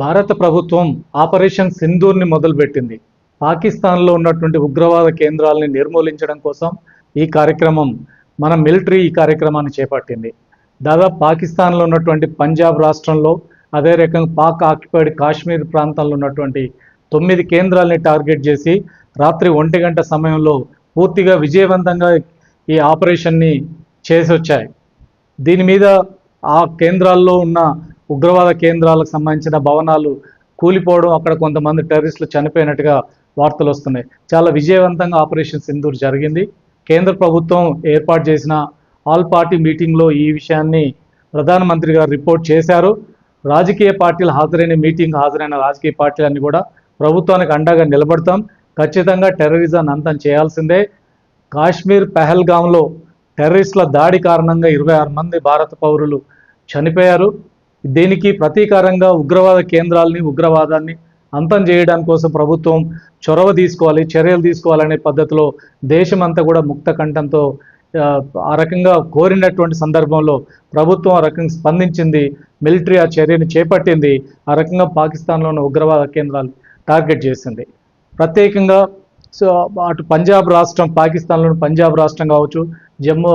భారత ప్రభుత్వం ఆపరేషన్ సింధూర్ని మొదలుపెట్టింది. పాకిస్తాన్లో ఉన్నటువంటి ఉగ్రవాద కేంద్రాలని నిర్మూలించడం కోసం ఈ కార్యక్రమం మన మిలిటరీ ఈ కార్యక్రమాన్ని చేపట్టింది. దాదాపు పాకిస్తాన్లో ఉన్నటువంటి పంజాబ్ రాష్ట్రంలో అదే రకంగా పాక్ ఆక్యుపైడ్ కాశ్మీర్ ప్రాంతంలో ఉన్నటువంటి తొమ్మిది కేంద్రాలని టార్గెట్ చేసి రాత్రి ఒంటి గంట సమయంలో పూర్తిగా విజయవంతంగా ఈ ఆపరేషన్ని చేసి వచ్చాయి దీని మీద ఆ కేంద్రాల్లో ఉన్న ఉగ్రవాద కేంద్రాలకు సంబంధించిన భవనాలు కూలిపోవడం అక్కడ కొంతమంది టెర్రరిస్టులు చనిపోయినట్టుగా వార్తలు వస్తున్నాయి. చాలా విజయవంతంగా ఆపరేషన్ సింధూర్ జరిగింది. కేంద్ర ప్రభుత్వం ఏర్పాటు చేసిన ఆల్ పార్టీ మీటింగ్లో ఈ విషయాన్ని ప్రధానమంత్రి గారు రిపోర్ట్ చేశారు. రాజకీయ పార్టీలు హాజరైన మీటింగ్ హాజరైన రాజకీయ పార్టీలన్నీ కూడా ప్రభుత్వానికి అండగా నిలబడతాం. ఖచ్చితంగా టెర్రరిజాన్ని అంతం చేయాల్సిందే. కాశ్మీర్ పెహల్గాంలో టెర్రరిస్టుల దాడి కారణంగా ఇరవై ఆరు మంది భారత పౌరులు చనిపోయారు. దీనికి ప్రతీకారంగా ఉగ్రవాద కేంద్రాలని ఉగ్రవాదాన్ని అంతం చేయడం కోసం ప్రభుత్వం చొరవ తీసుకోవాలి చర్యలు తీసుకోవాలనే పద్ధతిలో దేశమంతా కూడా ముక్త కంఠంతో ఆ, రకంగా కోరినటువంటి సందర్భంలో ప్రభుత్వం ఆ రకంగా స్పందించింది. మిలిటరీ ఆ చర్యను చేపట్టింది. ఆ రకంగా పాకిస్తాన్లోని ఉగ్రవాద కేంద్రాలు టార్గెట్ చేసింది. ప్రత్యేకంగా సో అటు పంజాబ్ రాష్ట్రం పాకిస్తాన్లోని పంజాబ్ రాష్ట్రం కావచ్చు జమ్మూ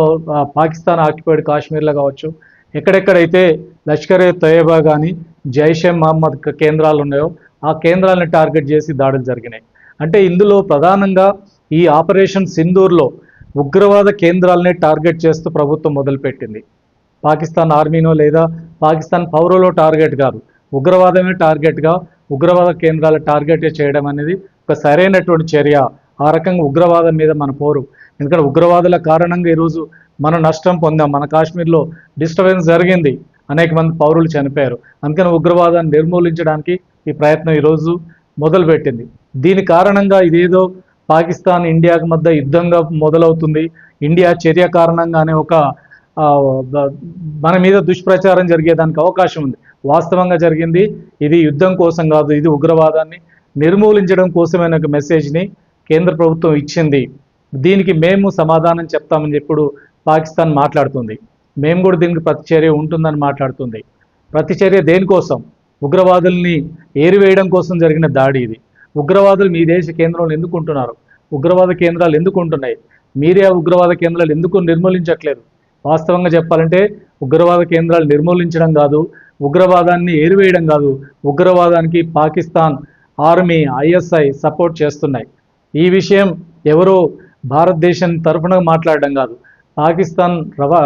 పాకిస్తాన్ ఆక్యుపైడ్ కాశ్మీర్లో కావచ్చు. ఎక్కడెక్కడైతే లష్కర్ ఏ తొయబా కానీ జైషే మహమ్మద్ కేంద్రాలు ఉన్నాయో ఆ కేంద్రాలను టార్గెట్ చేసి దాడులు జరిగినాయి. అంటే ఇందులో ప్రధానంగా ఈ ఆపరేషన్ సింధూర్లో ఉగ్రవాద కేంద్రాలని టార్గెట్ చేస్తూ ప్రభుత్వం మొదలుపెట్టింది. పాకిస్తాన్ ఆర్మీనో లేదా పాకిస్తాన్ పౌరులో టార్గెట్ కాదు. ఉగ్రవాదమే టార్గెట్గా ఉగ్రవాద కేంద్రాల టార్గెట్ చేయడం అనేది ఒక సరైనటువంటి చర్య. ఆ రకంగా ఉగ్రవాదం మీద మన పోరు. ఎందుకంటే ఉగ్రవాదుల కారణంగా ఈరోజు మనం నష్టం పొందాం. మన కాశ్మీర్లో డిస్టర్బెన్స్ జరిగింది. అనేక మంది పౌరులు చనిపోయారు. అందుకని ఉగ్రవాదాన్ని నిర్మూలించడానికి ఈ ప్రయత్నం ఈరోజు మొదలుపెట్టింది. దీని కారణంగా ఇదేదో పాకిస్తాన్ ఇండియాకి మధ్య యుద్ధంగా మొదలవుతుంది. ఇండియా చర్య కారణంగానే ఒక మన మీద దుష్ప్రచారం జరిగేదానికి అవకాశం ఉంది. వాస్తవంగా జరిగింది. ఇది యుద్ధం కోసం కాదు ఇది ఉగ్రవాదాన్ని నిర్మూలించడం కోసమైన ఒక మెసేజ్ని కేంద్ర ప్రభుత్వం ఇచ్చింది. దీనికి మేము సమాధానం చెప్తామని ఎప్పుడు పాకిస్తాన్ మాట్లాడుతుంది. మేము కూడా దీనికి ప్రతిచర్య ఉంటుందని మాట్లాడుతుంది. ప్రతిచర్య దేనికోసం? ఉగ్రవాదుల్ని ఏరివేయడం కోసం జరిగిన దాడి ఇది. ఉగ్రవాదులు మీ దేశ కేంద్రంలో ఎందుకు ఉంటున్నారు ఉగ్రవాద కేంద్రాలు ఎందుకు ఉంటున్నాయి మీరే ఆ ఉగ్రవాద కేంద్రాలు ఎందుకు నిర్మూలించట్లేదు? వాస్తవంగా చెప్పాలంటే ఉగ్రవాద కేంద్రాలు నిర్మూలించడం కాదు ఉగ్రవాదాన్ని ఏరివేయడం కాదు ఉగ్రవాదానికి పాకిస్తాన్ ఆర్మీ ఐఎస్ఐ సపోర్ట్ చేస్తున్నాయి. ఈ విషయం ఎవరో భారతదేశం తరఫున మాట్లాడడం కాదు. పాకిస్తాన్ రవా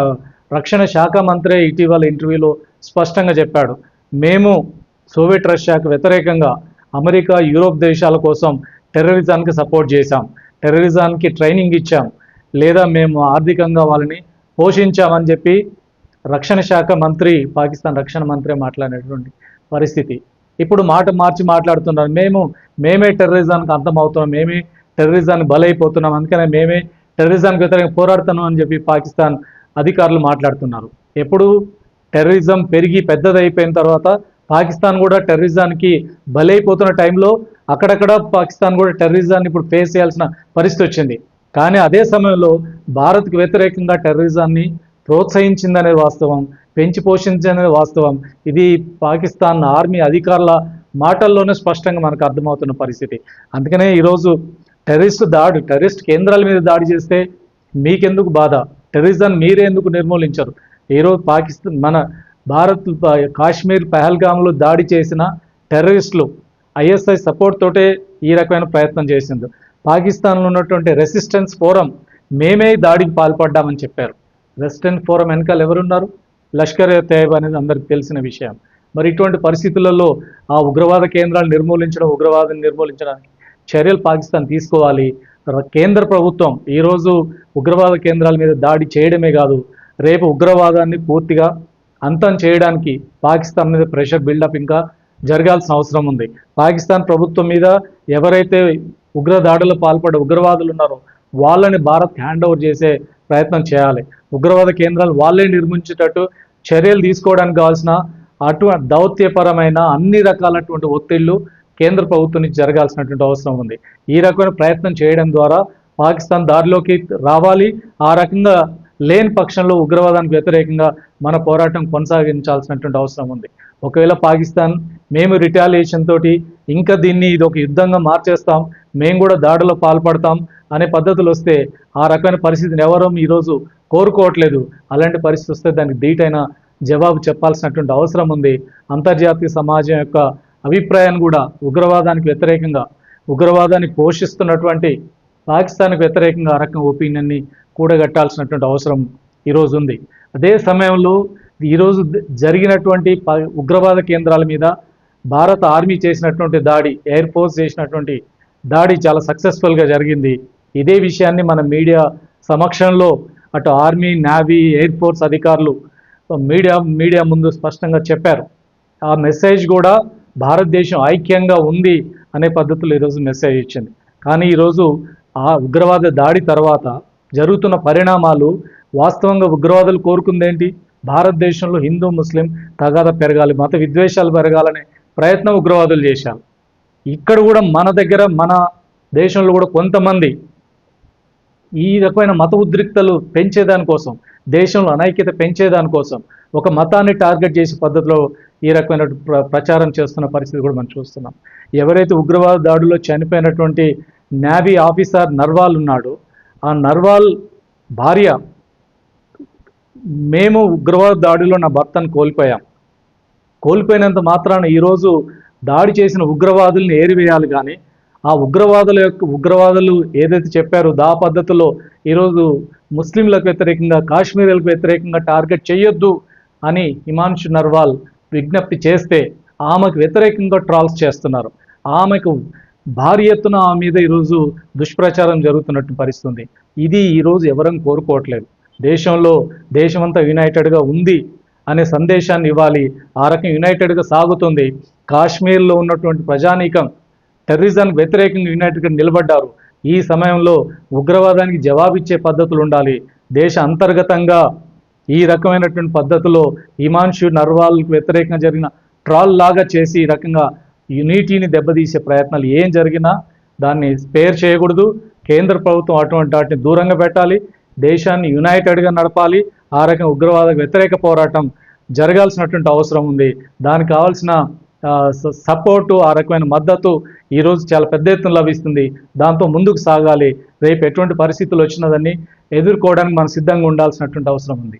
రక్షణ శాఖ మంత్రే ఇటీవల ఇంటర్వ్యూలో స్పష్టంగా చెప్పాడు. మేము సోవియట్ రష్యాకు వ్యతిరేకంగా అమెరికా యూరోప్ దేశాల కోసం టెర్రరిజానికి సపోర్ట్ చేశాం. టెర్రరిజానికి ట్రైనింగ్ ఇచ్చాం. లేదా మేము ఆర్థికంగా వాళ్ళని పోషించామని చెప్పి రక్షణ శాఖ మంత్రి పాకిస్తాన్ రక్షణ మంత్రి మాట్లాడినటువంటి పరిస్థితి. ఇప్పుడు మాట మార్చి మాట్లాడుతున్నారు. మేము మేమే టెర్రరిజానికి అంతమవుతున్నాం మేమే టెర్రరిజాన్ని బలైపోతున్నాం. అందుకనే మేమే టెర్రరిజానికి వ్యతిరేకంగా పోరాడుతున్నాం అని చెప్పి పాకిస్తాన్ అధికారులు మాట్లాడుతున్నారు. ఎప్పుడు టెర్రరిజం పెరిగి పెద్దదైపోయిన తర్వాత పాకిస్తాన్ కూడా టెర్రరిజానికి బలైపోతున్న టైంలో అక్కడక్కడ పాకిస్తాన్ కూడా టెర్రరిజాన్ని ఇప్పుడు ఫేస్ చేయాల్సిన పరిస్థితి వచ్చింది. కానీ అదే సమయంలో భారత్కు వ్యతిరేకంగా టెర్రరిజాన్ని ప్రోత్సహించిందనే వాస్తవం పెంచి పోషించిందనే వాస్తవం. ఇది పాకిస్తాన్ ఆర్మీ అధికారుల మాటల్లోనే స్పష్టంగా మనకు అర్థమవుతున్న పరిస్థితి. అందుకనే ఈరోజు టెర్రరిస్ట్ దాడి టెర్రరిస్ట్ కేంద్రాల మీద దాడి చేస్తే మీకెందుకు బాధ? టెర్రరిజాన్ని మీరే ఎందుకు నిర్మూలించరు? ఈరోజు పాకిస్తాన్ మన భారత్ కాశ్మీర్ పహల్గామ్లో దాడి చేసిన టెర్రరిస్టులు ఐఎస్ఐ సపోర్ట్ తోటే ఈ రకమైన ప్రయత్నం చేసింది. పాకిస్తాన్లో ఉన్నటువంటి రెసిస్టెన్స్ ఫోరం మేమే దాడికి పాల్పడ్డామని చెప్పారు. రెసిస్టెన్స్ ఫోరం వెనకాల ఎవరున్నారు? లష్కర్ తేబ్ అనేది అందరికి తెలిసిన విషయం. మరి ఇటువంటి పరిస్థితులలో ఆ ఉగ్రవాద కేంద్రాలు నిర్మూలించడం ఉగ్రవాదాన్ని నిర్మూలించడానికి చర్యలు పాకిస్తాన్ తీసుకోవాలి. కేంద్ర ప్రభుత్వం ఈరోజు ఉగ్రవాద కేంద్రాల మీద దాడి చేయడమే కాదు రేపు ఉగ్రవాదాన్ని పూర్తిగా అంతం చేయడానికి పాకిస్తాన్ మీద ప్రెషర్ బిల్డప్ ఇంకా జరగాల్సిన అవసరం ఉంది. పాకిస్తాన్ ప్రభుత్వం మీద ఎవరైతే ఉగ్ర దాడులు పాల్పడే ఉగ్రవాదులు ఉన్నారో వాళ్ళని భారత్ హ్యాండ్ ఓవర్ చేసే ప్రయత్నం చేయాలి. ఉగ్రవాద కేంద్రాలు వాళ్ళే నిర్మించేటట్టు చర్యలు తీసుకోవడానికి కావాల్సిన అటు దౌత్యపరమైన అన్ని రకాలటువంటి ఒత్తిళ్ళు కేంద్ర ప్రభుత్వం నుంచి జరగాల్సినటువంటి అవసరం ఉంది. ఈ రకమైన ప్రయత్నం చేయడం ద్వారా పాకిస్తాన్ దారిలోకి రావాలి. ఆ రకంగా లేని పక్షంలో ఉగ్రవాదానికి వ్యతిరేకంగా మన పోరాటం కొనసాగించాల్సినటువంటి అవసరం ఉంది. ఒకవేళ పాకిస్తాన్ మేము రిటాలియేషన్ తోటి ఇంకా దీన్ని ఇది ఒక యుద్ధంగా మార్చేస్తాం మేము కూడా దాడిలో పాల్పడతాం అనే పద్ధతులు వస్తే ఆ రకమైన పరిస్థితిని ఎవరూ ఈరోజు కోరుకోవట్లేదు. అలాంటి పరిస్థితి వస్తే దానికి ధీటైన జవాబు చెప్పాల్సినటువంటి అవసరం ఉంది. అంతర్జాతీయ సమాజం యొక్క అభిప్రాయాన్ని కూడా ఉగ్రవాదానికి వ్యతిరేకంగా ఉగ్రవాదాన్ని పోషిస్తున్నటువంటి పాకిస్తాన్కి వ్యతిరేకంగా ఆ రకం ఒపీనియన్ని కూడగట్టాల్సినటువంటి అవసరం ఈరోజు ఉంది. అదే సమయంలో ఈరోజు జరిగినటువంటి ప- ఉగ్రవాద కేంద్రాల మీద భారత ఆర్మీ చేసినటువంటి దాడి ఎయిర్ ఫోర్స్ చేసినటువంటి దాడి చాలా సక్సెస్ఫుల్గా జరిగింది. ఇదే విషయాన్ని మన మీడియా సమక్షంలో అటు ఆర్మీ నావీ ఎయిర్ ఫోర్స్ అధికారులు మీడియా మీడియా ముందు స్పష్టంగా చెప్పారు. ఆ మెసేజ్ కూడా భారతదేశం ఐక్యంగా ఉంది అనే పద్ధతిలో ఈరోజు మెసేజ్ ఇచ్చింది. కానీ ఈరోజు ఆ ఉగ్రవాద దాడి తర్వాత జరుగుతున్న పరిణామాలు వాస్తవంగా ఉగ్రవాదులు కోరుకుందేంటి? భారతదేశంలో హిందూ ముస్లిం తగాద పెరగాలి మత విద్వేషాలు పెరగాలనే ప్రయత్నం ఉగ్రవాదులు చేశారు. ఇక్కడ కూడా మన దగ్గర మన దేశంలో కూడా కొంతమంది ఈ రకమైన మత ఉద్రిక్తలు పెంచేదానికోసం దేశంలో అనైక్యత పెంచేదానికోసం ఒక మతాన్ని టార్గెట్ చేసే పద్ధతిలో ఈ రకమైన ప్ర ప్రచారం చేస్తున్న పరిస్థితి కూడా మనం చూస్తున్నాం. ఎవరైతే ఉగ్రవాద దాడిలో చనిపోయినటువంటి నేవీ ఆఫీసర్ నర్వాల్ ఉన్నాడో ఆ నర్వాల్ భార్య మేము ఉగ్రవాద దాడిలో నా భర్తను కోల్పోయాం. కోల్పోయినంత మాత్రాన ఈరోజు దాడి చేసిన ఉగ్రవాదుల్ని ఏరివేయాలి కానీ ఆ ఉగ్రవాదుల యొక్క ఉగ్రవాదులు ఏదైతే చెప్పారో దా పద్ధతిలో ఈరోజు ముస్లింలకు వ్యతిరేకంగా కాశ్మీర్లకు వ్యతిరేకంగా టార్గెట్ చేయొద్దు అని హిమాంశు నర్వాల్ విజ్ఞప్తి చేస్తే ఆమెకు వ్యతిరేకంగా ట్రాల్స్ చేస్తున్నారు. ఆమెకు భారీ ఎత్తున ఆమె మీద ఈరోజు దుష్ప్రచారం జరుగుతున్నట్టు పరిస్థితుంది. ఇది ఈరోజు ఎవరం కోరుకోవట్లేదు. దేశంలో దేశమంతా యునైటెడ్గా ఉంది అనే సందేశాన్ని ఇవ్వాలి. ఆ రకం యునైటెడ్గా సాగుతుంది. కాశ్మీర్లో ఉన్నటువంటి ప్రజానీకం టెర్రరిజానికి వ్యతిరేకంగా యునైటెడ్గా నిలబడ్డారు. ఈ సమయంలో ఉగ్రవాదానికి జవాబిచ్చే పద్ధతులు ఉండాలి. దేశ అంతర్గతంగా ఈ రకమైనటువంటి పద్ధతిలో హిమాంశు నర్వాల్కు వ్యతిరేకంగా జరిగిన ట్రాల్ లాగా చేసి ఈ రకంగా యూనిటీని దెబ్బతీసే ప్రయత్నాలు ఏం జరిగినా దాన్ని స్పేర్ చేయకూడదు. కేంద్ర ప్రభుత్వం అటువంటి వాటిని దూరంగా పెట్టాలి. దేశాన్ని యునైటెడ్గా నడపాలి. ఆ రకంగా ఉగ్రవాద వ్యతిరేక పోరాటం జరగాల్సినటువంటి అవసరం ఉంది. దానికి కావాల్సిన సపోర్టు ఆ రకమైన మద్దతు ఈరోజు చాలా పెద్ద ఎత్తున లభిస్తుంది. దాంతో ముందుకు సాగాలి. రేపు ఎటువంటి పరిస్థితులు వచ్చినదని ఎదుర్కోవడానికి మనం సిద్ధంగా ఉండాల్సినటువంటి అవసరం ఉంది.